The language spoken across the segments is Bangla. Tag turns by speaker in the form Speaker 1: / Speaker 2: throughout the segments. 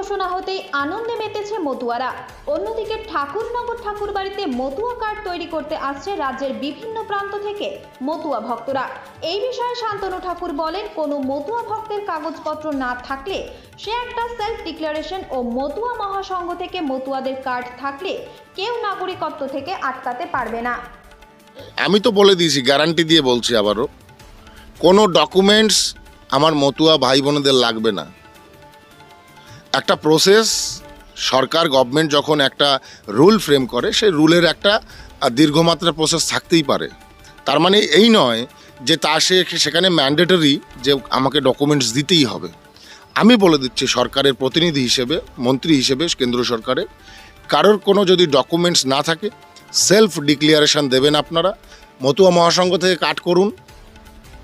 Speaker 1: ঘোষণা হতেই আনন্দে মেতেছে মতুয়ারা। অন্যদিকে ঠাকুরনগর ঠাকুরবাড়িতে মতুয়া কার্ড তৈরি করতে আসছে রাজ্যের বিভিন্ন প্রান্ত থেকে মতুয়া ভক্তরা। এই বিষয়ে শান্তনু ঠাকুর বলেন, কোনো মতুয়া ভক্তের কাগজপত্র না থাকলে সে একটা সেলফ ডিক্লারেশন ও মতুয়া মহাসংঘ থেকে মতুয়াদের কার্ড থাকলে কেউ নাগরিকত্ব থেকে আটকাতে পারবে না।
Speaker 2: আমি তো বলে দিয়েছি গ্যারান্টি দিয়ে বলছি আবারও, কোনো ডকুমেন্টস আমার মতুয়া ভাই বোনেদের লাগবে না। একটা প্রসেস সরকার গভর্নমেন্ট যখন একটা রুল ফ্রেম করে, সেই রুলের একটা দীর্ঘমাত্রা প্রসেস থাকতেই পারে। তার মানে এই নয় যে তা সে সেখানে ম্যান্ডেটরি যে আমাকে ডকুমেন্টস দিতেই হবে। আমি বলে দিচ্ছি সরকারের প্রতিনিধি হিসেবে, মন্ত্রী হিসেবে, কেন্দ্র সরকারের, কারোর কোনো যদি ডকুমেন্টস না থাকে সেলফ ডিক্লিয়ারেশন দেবেন আপনারা, মতুয়া মহাসংঘ থেকে কাট করুন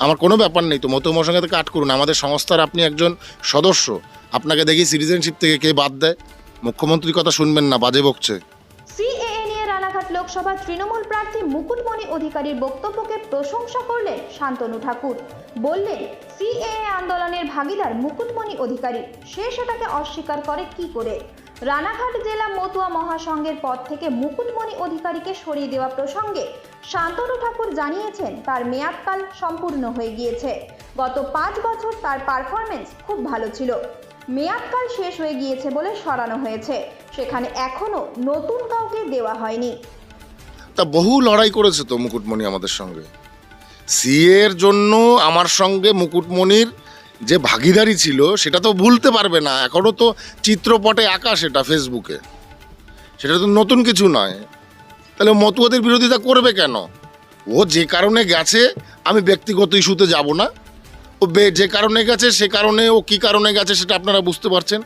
Speaker 2: আমার কোনো ব্যাপার নেই তো মতুয়া মহাসংঘ থেকে কাট করুন। আমাদের সংস্থার আপনি একজন সদস্য। আপনাকে দেখি সিটিজেনশিপ থেকে কে বাদ দেয়। মুখ্যমন্ত্রীর কথা শুনবেন না, বাজে বকছে।
Speaker 1: নিয়ে রানাঘাট লোকসভার তৃণমূল প্রার্থী মুকুটমণি অধিকারীর বক্তব্যকে প্রশংসা করলেন শান্তনু ঠাকুর। বললেন, সিএএ আন্দোলনের ভাগিদার মুকুটমণি অধিকারী, সে সেটাকে অস্বীকার করে কি করে? রানাঘাট জেলা মতুয়া মহাসংঘের পদ থেকে মুকুটমণি অধিকারীকে সরিয়ে দেওয়া প্রসঙ্গে শান্তনু ঠাকুর জানিয়েছেন, তার মেয়াদকাল সম্পূর্ণ হয়ে গিয়েছে। গত পাঁচ বছর তার পারফরমেন্স খুব ভালো ছিল। মেয়াদকাল শেষ হয়ে গিয়েছে বলে সরানো হয়েছে। সেখানে এখনও নতুন কাউকে দেওয়া হয়নি।
Speaker 2: তা বহু লড়াই করেছে তো মুকুটমণি আমাদের সঙ্গে। সিএর জন্য আমার সঙ্গে মুকুটমণির যে ভাগিদারি ছিল, সেটা তো ভুলতে পারবে না। এখনও তো চিত্রপটে আঁকা সেটা ফেসবুকে সেটা তো নতুন কিছু নয়। তাহলে মতুয়াদের বিরোধিতা করবে কেন? ও যে কারণে গেছে, আমি ব্যক্তিগত ইস্যুতে যাব না। ও যে কারণে গেছে, সে কারণে ও কী কারণে গেছে, সেটা আপনারা বুঝতে পারছেন।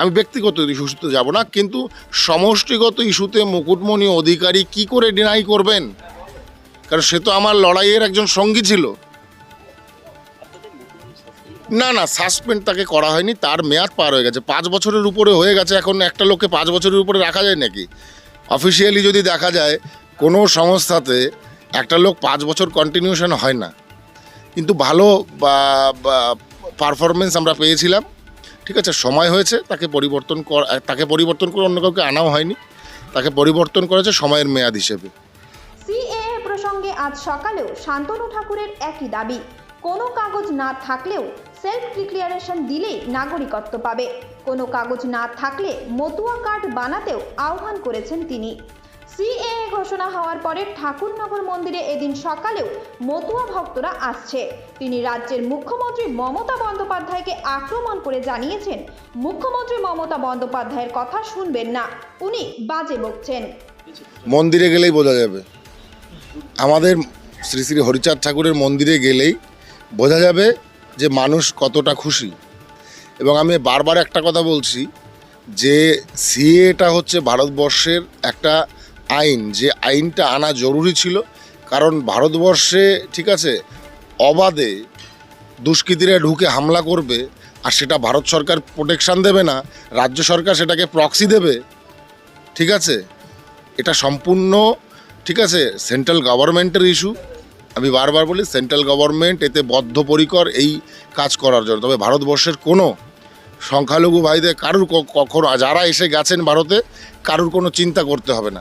Speaker 2: আমি ব্যক্তিগত ইস্যুতে যাব না, কিন্তু সমষ্টিগত ইস্যুতে মুকুটমণি অধিকারী কি করে ডিনাই করবেন? কারণ সে তো আমার লড়াইয়ের একজন সঙ্গী ছিল। না না সাসপেন্ড তাকে করা হয়নি, তার মেয়াদ পার হয়ে গেছে। পাঁচ বছরের উপরে হয়ে গেছে, এখন একটা লোককে পাঁচ বছরের উপরে রাখা যায় নাকি? অফিসিয়ালি যদি দেখা যায়, কোনো সংস্থাতে একটা লোক পাঁচ বছর কন্টিনিউশন হয় না। কিন্তু ভালো পারফরমেন্স আমরা পেয়েছিলাম, ঠিক আছে? সময় হয়েছে, তাকে পরিবর্তন কর তাকে পরিবর্তন করে অন্য কাউকে আনাও হয়নি। তাকে পরিবর্তন করেছে সময়ের মেয়াদ হিসেবে।
Speaker 1: সিএএ প্রসঙ্গে আজ সকালেও শান্তনু ঠাকুরের একই দাবি। কোনো কাগজ না থাকলেও সেলফ ডিক্লিয়ারেশন দিলেই নাগরিকত্ব পাবে। কোনো কাগজ না থাকলে মতুয়া কার্ড বানাতেও আহ্বান করেছেন তিনি। সিএএ ঘোষণা হওয়ার পরে ঠাকুরনগর মন্দিরে এদিন সকালেও মতুয়া ভক্তরা আসছে। তিনি রাজ্যের মুখ্যমন্ত্রী মমতা বন্দ্যোপাধ্যায়কে আক্রমণ করে জানিয়েছেন, মুখ্যমন্ত্রী মমতা বন্দ্যোপাধ্যায়ের কথা শুনবেন না। উনি বাজে বকছেন।
Speaker 2: মন্দিরে গেলেই বোঝা যাবে। আমাদের শ্রী শ্রী হরিচাঁদ ঠাকুরের মন্দিরে গেলেই বোঝা যাবে যে মানুষ কতটা খুশি। এবং আমি বারবার একটা কথা বলছি যে সিএটা হচ্ছে ভারতবর্ষের একটা আইন, যে আইনটা আনা জরুরি ছিল। কারণ ভারতবর্ষে, ঠিক আছে, অবাধে দুষ্কৃতীরা ঢুকে হামলা করবে আর সেটা ভারত সরকার প্রোটেকশান দেবে না, রাজ্য সরকার সেটাকে প্রক্সি দেবে। ঠিক আছে? এটা সম্পূর্ণ, ঠিক আছে সেন্ট্রাল গভর্নমেন্টের ইস্যু আমি বারবার বলি সেন্ট্রাল গভর্নমেন্ট এতে বদ্ধপরিকর এই কাজ করার জন্য। তবে ভারতবর্ষের কোনো সংখ্যালঘু ভাইদের কারুর কখনো, যারা এসে গেছেন ভারতে, কারুর কোনো চিন্তা করতে হবে না।